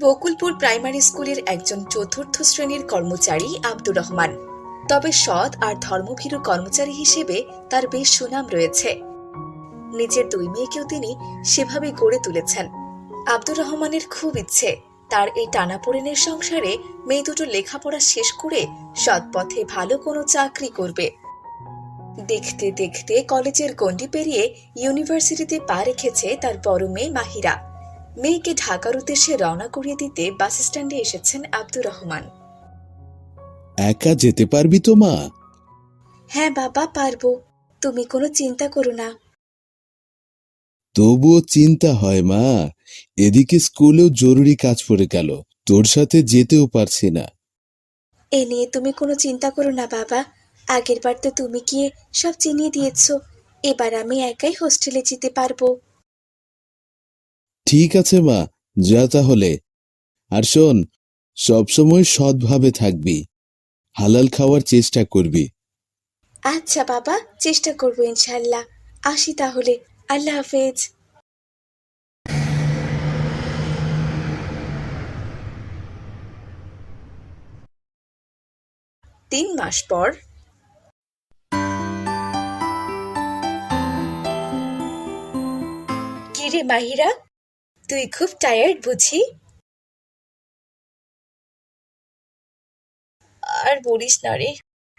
Bakulpur primary স্কুলের একজন চতুর্থ শ্রেণির কর্মচারী আব্দুর রহমান। তবে সৎ আর ধর্মভীরু কর্মচারী হিসেবে তার বেশ সুনাম রয়েছে। নিজের দুই মেয়েকেও তিনি সেভাবে গড়ে তুলেছেন। আব্দুর রহমানের খুব ইচ্ছে, তার এই টানাপোড়েনের সংসারে মেয়ে দুটো লেখাপড়া শেষ করে সৎ পথে ভালো কোনো চাকরি করবে। দেখতে দেখতে কলেজের গণ্ডি পেরিয়ে ইউনিভার্সিটিতে পা রেখেছে তার বড় মেয়ে মাহিরা। মেয়েকে ঢাকার উদ্দেশ্যে রওনা করিয়ে দিতে বাস স্ট্যান্ডে এসেছেন আব্দুর রহমান। একা যেতে পারবি তো মা? হ্যাঁ বাবা পারব। তুমি কোনো চিন্তা করো না। তবুও চিন্তা হয় মা। এদিকে স্কুলেও জরুরি কাজ পড়ে গেল। তোর সাথে যেতেও পারছি না। এ নিয়ে তুমি কোনো চিন্তা করো না বাবা। আগের বার তো তুমি গিয়ে সব চিনিয়ে দিয়েছ। এবার আমি একাই হোস্টেলে যেতে পারব। ঠিক আছে মা, যা তাহলে। আর শোন, সবসময় সৎভাবে থাকবি। হালাল খাওয়ার চেষ্টা করবি। আচ্ছা বাবা, চেষ্টা করব ইনশাল্লাহ আসি তাহলে, আল্লাহ হাফেজ। তিন মাস পর। কিরে মাহিরা তুই খুব টায়ার্ড বুঝি? আর বলিস না রে।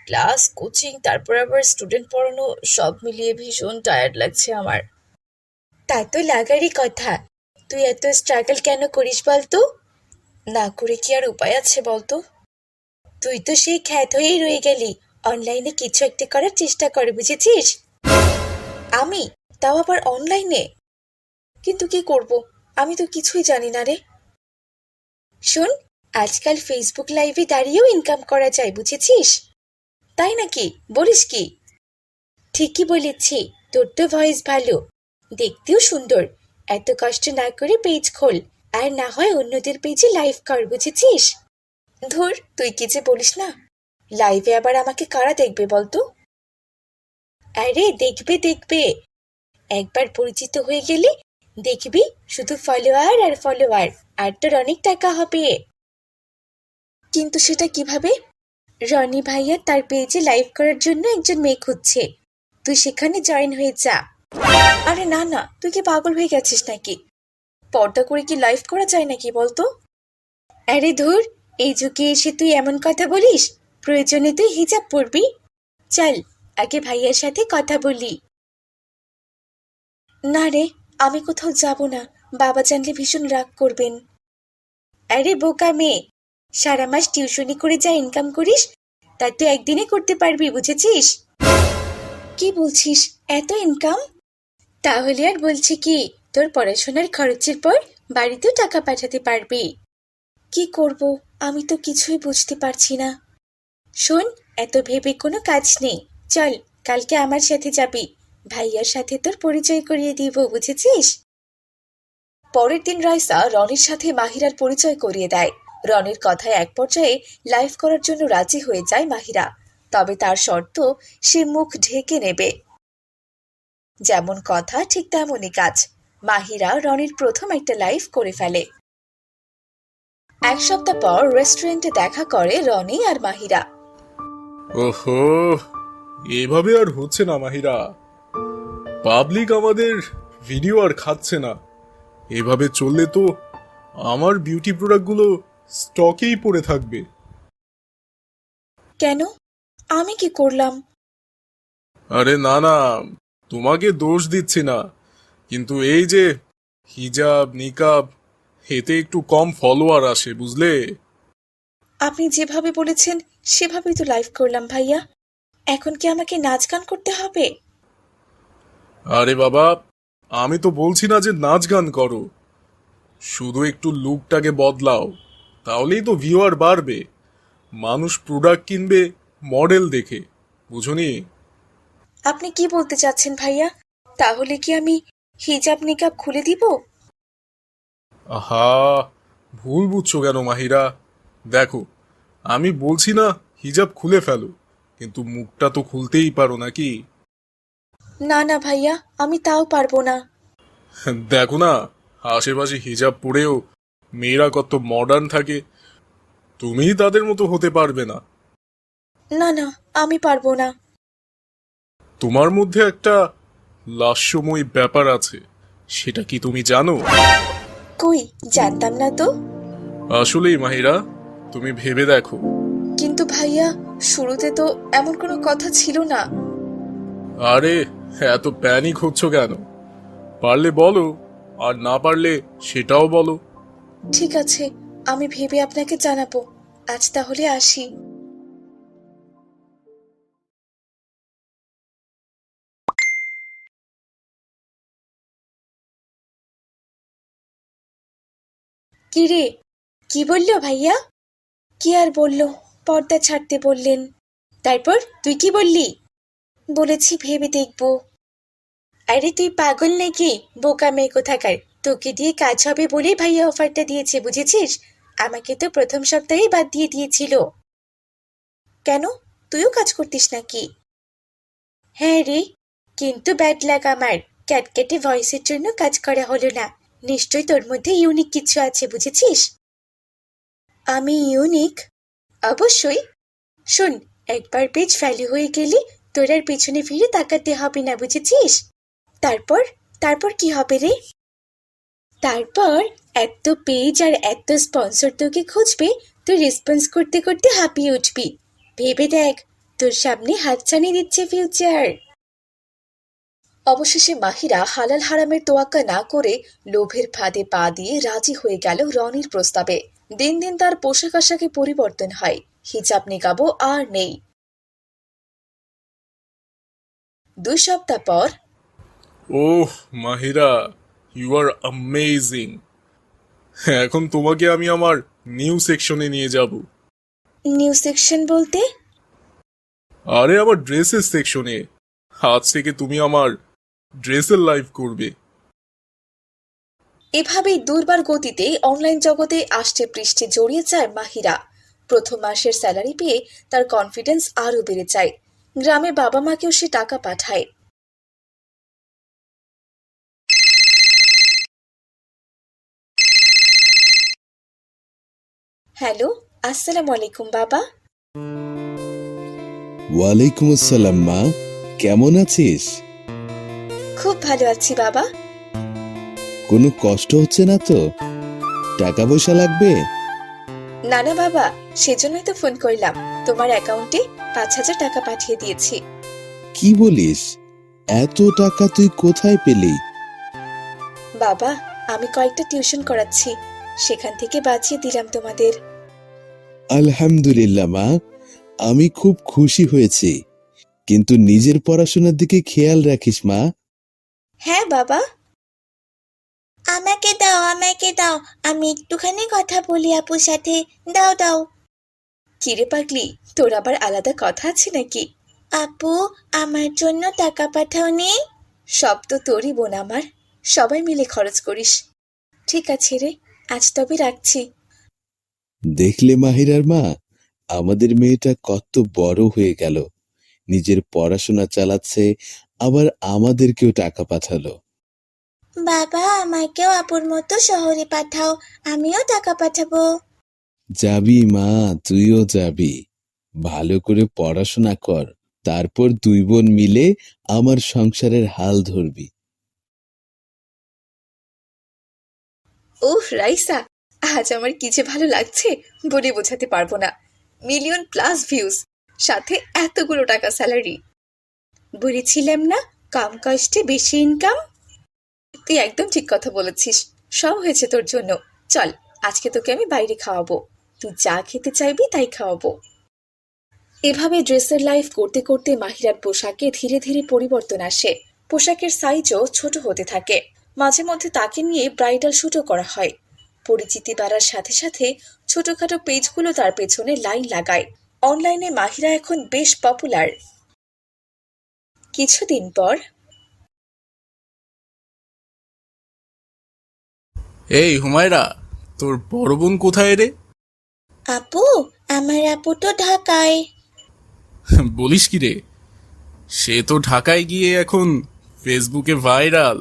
ক্লাস কোচিং তারপর আবার স্টুডেন্ট পড়ানো, সব মিলিয়ে ভীষণ টায়ার্ড লাগছে আমার। তা তো লাগারই কথা। তুই এত স্ট্রাগল কেন করিস বলতো? না করে কি আর উপায় আছে বলতো? তুই তো সেই খ্যাত হয়েই রয়ে গেলি। অনলাইনে কিছু একটা করার চেষ্টা কর, বুঝেছিস? আমি? তাও আবার অনলাইনে কিন্তু কি করব? আমি তো কিছুই জানি না রে। শোন, আজকাল ফেসবুক লাইভে দাঁড়িয়েও ইনকাম করা যায়, বুঝেছিস? তাই নাকি? বলিস কি? ঠিকই বলেছি, তোর তো ভয়েস ভালো। দেখতেও সুন্দর। এত কষ্ট না করে পেজ খোল, আর না হয় অন্যদের পেজে লাইভ কর, বুঝেছিস? ধুর, তুই কি যে বলিস না? লাইভে আবার আমাকে কারা দেখবে বলতো? আরে, দেখবে দেখবে। একবার পরিচিত হয়ে গেলে দেখবি, শুধু ফলোয়ার আর ফলোয়ার আর তোর অনেক টাকা হবে। কিন্তু সেটা কীভাবে? রনি ভাইয়া তার পেজে লাইভ করার জন্য একজন মেয়ে খুঁজছে। তুই সেখানে জয়েন হয়ে যা। আরে না না, তুই কি পাগল হয়ে গেছিস নাকি? পর্দা করে কি লাইভ করা যায় নাকি বলতো? আরে ধুর, এই যুগে এসে তুই এমন কথা বলিস, প্রয়োজনে তুই হিজাব পরবি। চল, আগে ভাইয়ার সাথে কথা বলি। না রে আমি কোথাও যাব না। বাবা জানলে ভীষণ রাগ করবেন। আরে বোকা মেয়ে, সারা মাস টিউশনি করে যা ইনকাম করিস তা তুই একদিনে করতে পারবি, বুঝেছিস? কি বলছিস, এত ইনকাম তাহলে আর বলছি কি, তোর পড়াশোনার খরচের পর বাড়িতেও টাকা পাঠাতে পারবি। কি করব, আমি তো কিছুই বুঝতে পারছি না। শোন, এত ভেবে কোনো কাজ নেই। চল, কালকে আমার সাথে যাবি। ভাইয়ার সাথে তোর পরিচয় করিয়ে দিব, বুঝেছিস? পরের দিন রাইসা রনির সাথে মাহিরার পরিচয় করিয়ে দেয়। রনির কথায় এক পর্যায়ে লাইভ করার জন্য রাজি হয়ে যায় মাহিরা। তবে তার শর্ত, সে মুখ ঢেকে নেবে। যেমন কথা, ঠিক তেমনই কাজ। মাহিরা রনির প্রথম একটা লাইভ করে ফেলে। এক সপ্তাহ পর রেস্টুরেন্টে দেখা করে রনি আর মাহিরা। ওহো, এভাবে আর হচ্ছে না মাহিরা। পাবলিক আমাদের ভিডিও আর খাচ্ছে না। এভাবে চললে তো আমার বিউটি প্রোডাক্টগুলো স্টকেই পড়ে থাকবে। কেন? আমি কি করলাম? আরে না না তোমাকে দোষ দিচ্ছি না। কিন্তু এই যে হিজাব নিকাব এতে একটু কম ফলোয়ার আসে বুঝলে? আপনি যেভাবে বলেছেন সেভাবেই তো লাইভ করলাম ভাইয়া। এখন কি আমাকে নাচ গান করতে হবে? আরে বাবা আমি তো বলছি না যে নাচ গান করো। শুধু একটু লুকটাকে বদলাও তাহলেই তো ভিউয়ার বাড়বে। মানুষ প্রোডাক্ট কিনবে মডেল দেখে বুঝনি? আপনি কি বলতে চাচ্ছেন ভাইয়া? তাহলে কি আমি হিজাব নিকাব খুলে দিব? আহা ভুল বুঝছ কেন মাহিরা? দেখো আমি বলছি না হিজাব খুলে ফেলো কিন্তু মুখটা তো খুলতেই পারো নাকি? না না ভাইয়া আমি তাও পারব না। দেখো না আশেপাশে হিজাব পরেও মেয়েরা কত মডার্ন থাকে। তুমি তাদের মতো হতে পারবে না। না না আমি পারব না। তোমার মধ্যে একটা লাস্যময় ব্যাপার আছে সেটা কি তুমি জানো? কই জানতাম না তো। আসলেই মাহিরা তুমি ভেবে দেখো। কিন্তু ভাইয়া শুরুতে তো এমন কোনো কথা ছিল না। আরে এত প্যানিক হচ্ছ কেন? পারলে বলো, আর না পারলে সেটাও বলো। ঠিক আছে, আমি ভেবে আপনাকে জানাব। আজ তাহলে আসি। কি রে কি বলল ভাইয়া? কি আর বলল? পর্দা ছাড়তে বললেন। তারপর তুই কি বললি? বলেছি ভেবে দেখব। আরে তুই পাগল নাকি? বোকা মেয়ে কোথাকার? তোকে দিয়ে কাজ হবে বলেই ভাইয়া অফারটা দিয়েছে, বুঝেছিস? আমাকে তো প্রথম সপ্তাহেই বাদ দিয়ে দিয়েছিল। কেন? তুইও কাজ করতিস নাকি? হ্যাঁ রে, কিন্তু ব্যাড লাগ আমার। ক্যাটকেটে ভয়েসের জন্য কাজ করা হলো না। নিশ্চয় তোর মধ্যে ইউনিক কিছু আছে, বুঝেছিস? আমি ইউনিক অবশ্যই। শোন, একবার পেজ ভ্যালু হয়ে গেলে তোর আর পিছনে ফিরে তাকাতে হবে না, বুঝেছিস? তারপর তারপর কি হবে রে? তারপর এত পেজ আর এত স্পন্সর তোকে খুঁজবে, তুই রেসপন্স করতে করতে হাঁপিয়ে উঠবি। ভেবে দেখ, তোর সামনে হাতছানি দিচ্ছে ফিউচার। অবশেষে মাহিরা হালাল হারামের তোয়াক্কা না করে লোভের ফাঁদে পা দিয়ে রাজি হয়ে গেল রনির প্রস্তাবে। দিন দিন তার পোশাক আশাকে পরিবর্তন হয়, হিজাব নিকাবও আর নেই। দুই সপ্তাহ পর। Oh Mahira you are amazing এখন তোমাকে আমি আমার নিউ সেকশনে নিয়ে যাব। নিউ সেকশন বলতে? আরে আমার ড্রেসের সেকশনে আজ থেকে তুমি আমার ড্রেসের লাইভ করবে। এভাবেই দুর্বার গতিতে অনলাইন জগতে আষ্টে পৃষ্ঠে জড়িয়ে যায় মাহিরা। প্রথম মাসের স্যালারি পেয়ে তার কনফিডেন্স আরও বেড়ে যায়। গ্রামে বাবা মাকেও সে টাকা পাঠায়। হ্যালো আসসালামু আলাইকুম বাবা। ওয়ালাইকুম আসসালাম মা কেমন আছিস? খুব ভালো আছি বাবা। কোনো কষ্ট হচ্ছে না তো? টাকা পয়সা লাগবে? না না বাবা সেজন্যই তো ফোন করলাম। তোমার অ্যাকাউন্টে পাঁচ হাজার টাকা পাঠিয়ে দিয়েছি। কি বলিস? এত টাকা তুই কোথায় পেলি? বাবা আমি কয়েকটা টিউশন করাচ্ছি। সেখান থেকে বাঁচিয়ে দিলাম তোমাদের। আলহামদুলিল্লাহ মা। আমি খুব খুশি হয়েছি। কিন্তু নিজের পড়াশোনার দিকে খেয়াল রাখিস মা। হ্যাঁ বাবা। আমাকে দাও আমাকে দাও। আমি একটুখানি কথা বলি আপুর সাথে। দাও দাও। কিরে পাগলি তোর আবার আলাদা কথা আছে নাকি? আপু আমার জন্য টাকা পাঠাওনি সব তো তোরই বোন আমার সবাই মিলে খরচ করিস। ঠিক আছে রে আজ তবে রাখছি। দেখলে মাহিরার মা আমাদের মেয়েটা কত বড় হয়ে গেল। নিজের পড়াশোনা চালাচ্ছে আবার আমাদেরকেও টাকা পাঠালো। বাবা আমাকেও আপুর মতো শহরে পাঠাও আমিও টাকা পাঠাবো। যাবি মা, তুইও যাবি। ভালো করে পড়াশোনা কর, তারপর দুই বোন মিলে আমার সংসারের হাল ধরবি। ওহ, রাইসা, আজ আমার কি যে ভালো লাগছে, বলে বোঝাতে পারব না। মিলিয়ন প্লাস ভিউজ সাথে এতগুলো টাকা স্যালারি বলেছিলাম না, কাম কষ্টে বেশি ইনকাম তুই একদম ঠিক কথা বলেছিস, সব হয়েছে তোর জন্য। চল। আজকে তোকে আমি বাইরে খাওয়াবো। তুই যা খেতে চাইবি তাই খাওয়াবো। এভাবে ড্রেসের লাইফ করতে করতে মাহিরার পোশাকে ধীরে ধীরে পরিবর্তন আসে। পোশাকের সাইজও ছোট হতে থাকে। মাঝে মধ্যে তাকে নিয়ে ব্রাইডাল শুটও করা হয়। পরিচিতি বাড়ার সাথে সাথে ছোটখাটো পেজগুলো তার পেছনে লাইন লাগায়। অনলাইনে মাহিরা এখন বেশ পপুলার কিছুদিন পর এই হুমায়রা তোর বড় বোন কোথায় রে? আপু আমার আপু তো ঢাকায়। বলিস কি রে? সে তো ঢাকায় গিয়ে এখন ফেসবুকে ভাইরাল।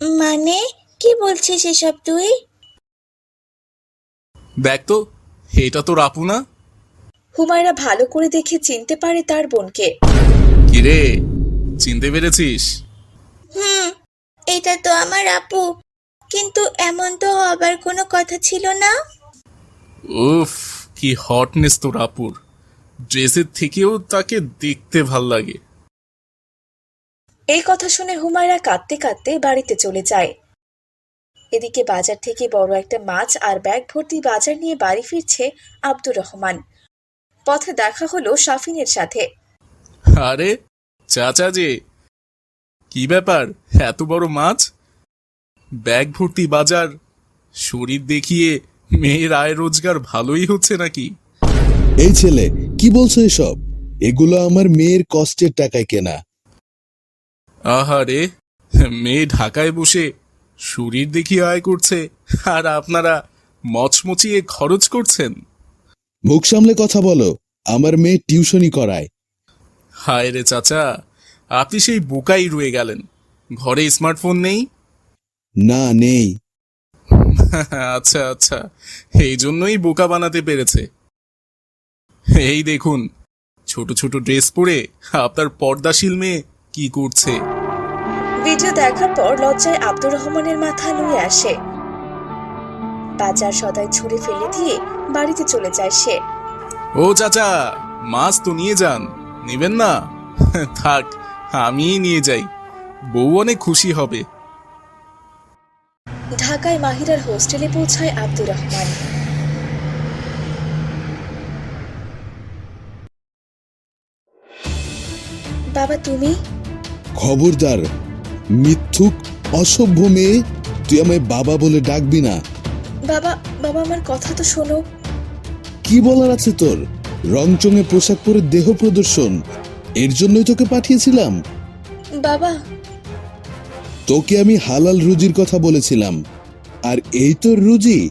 মানে? কি বলছিস এসব তুই? দেখ তো এটা তোর আপু না? হুমায়রা ভালো করে দেখে চিনতে পারে তার বোনকে। কিরে চিনতে পেরেছিস? হুম এটা তো আমার আপু। কিন্তু এমন তো হবার কোনো কথা ছিল না। উফ কি হটনেস তোর আপুর। ড্রেসের থেকেও তাকে দেখতে ভালো লাগে। এই কথা শুনে হুমায়রা কাঁদতে কাঁদতে বাড়িতে চলে যায়। এদিকে বাজার থেকে বড় একটা মাছ আর ব্যাগ ভর্তি বাজার নিয়ে বাড়ি ফিরছে আব্দুর রহমান। পথে দেখা হলো শাফিনের সাথে। আরে চাচা যে কি ব্যাপার? এত বড় মাছ? ব্যাগ ভর্তি বাজার। শরীর দেখিয়ে মেয়ের আয় রোজগার ভালোই হচ্ছে নাকি? এই ছেলে কি বলছো এসব? এগুলো আমার মেয়ের কষ্টের টাকায় কেনা। আহারে মেয়ে ঢাকায় বসে শরীর দেখিয়ে আয় করছে আর আপনারা মচমচিয়ে খরচ করছেন। মুখ সামলে কথা বলো আমার মেয়ে টিউশনি করায়। হায় রে চাচা আপনি সেই বোকাই রয়ে গেলেন। ঘরে স্মার্টফোন নেই না নেই। আচ্ছা আচ্ছা। এই জন্যই বোকা বানাতে পেরেছে। এই দেখুন ছোট ছোট ড্রেস পরে আপনার পর্দাশীল মেয়ে কি করছে? ভিডিও দেখার পর লজ্জায় আব্দুর রহমানের মাথা নুয়ে আসে। বাজার সদাই ছুঁড়ে ফেলে দিয়ে বাড়িতে চলে যায় সে। ও চাচা মাছ তো নিয়ে যান। নেবেন না? থাক আমিই নিয়ে যাই। বউ অনেক খুশি হবে। ঢাকায় মাহিরার হোস্টেলে পৌঁছায় আব্দুর রহমান। বাবা তুমি? খবরদার মিথ্যুক অসভ্য মেয়ে তুই আমায় বাবা বলে ডাকবি না। বাবা বাবা আমার কথা তো শোনো। কি বলার আছে তোর? রংচঙে পোশাক পরে দেহ প্রদর্শন এর জন্যই তোকে পাঠিয়েছিলাম। বাবা তোকে আমি হালাল রুজির কথা বলেছিলাম। আর এই তোর রুজি?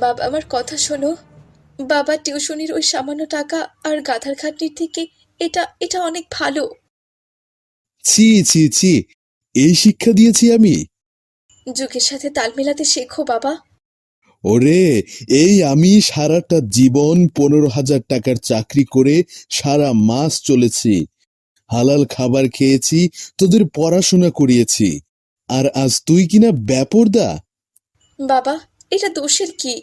বাবা আমার কথা শোনো। বাবা টিউশনির ওই সামান্য টাকা আর গাধার খাটনির থেকে এটা এটা অনেক ভালো। ছি ছি ছি এই শিক্ষা দিয়েছি আমি। যুগের সাথে তাল মেলাতে শেখো বাবা। ওরে এই আমি সারাটা জীবন পনেরো হাজার টাকার চাকরি করে সারা মাস চলেছি। হালাল খাবার খেয়েছি তোদের পড়াশোনা করিয়েছি। আর আজ তুই কিনা ব্যাপরদা? বাবা এটা দোষের কি?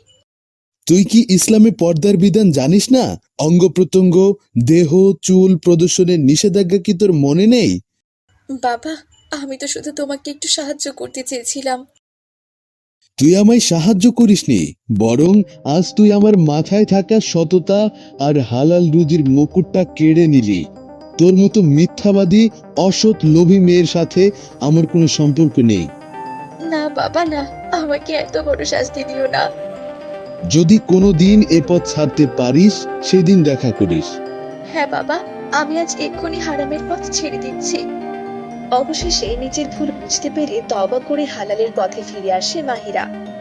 তুই কি ইসলামে পর্দার বিধান জানিস না? অঙ্গ প্রত্যঙ্গ দেহ চুল প্রদর্শনের নিষেধাজ্ঞা কি তোর মনে নেই? বাবা আমি তো শুধু তোমাকে একটু সাহায্য করতে চেয়েছিলাম। তুই আমায় সাহায্য করিসনি বরং আজ তুই আমার মাথায় থাকা সততা আর হালাল রুজির মুকুটটা কেড়ে নিলি। তোর মতো মিথ্যাবাদী অসৎ লোভী মেয়ের সাথে আমার কোনো সম্পর্ক নেই। না বাবা না। আমাকে এত বড় শাস্তি দিও না। যদি কোনো দিন এ পথ ছাড়তে পারিস সেদিন দেখা করিস। হ্যাঁ বাবা আমি আজ এক্ষুনি হারামের পথ ছেড়ে দিচ্ছি। অবশেষে নিজের ভুল বুঝতে পেরে তবা করে হালালের পথে ফিরে আসে মাহিরা।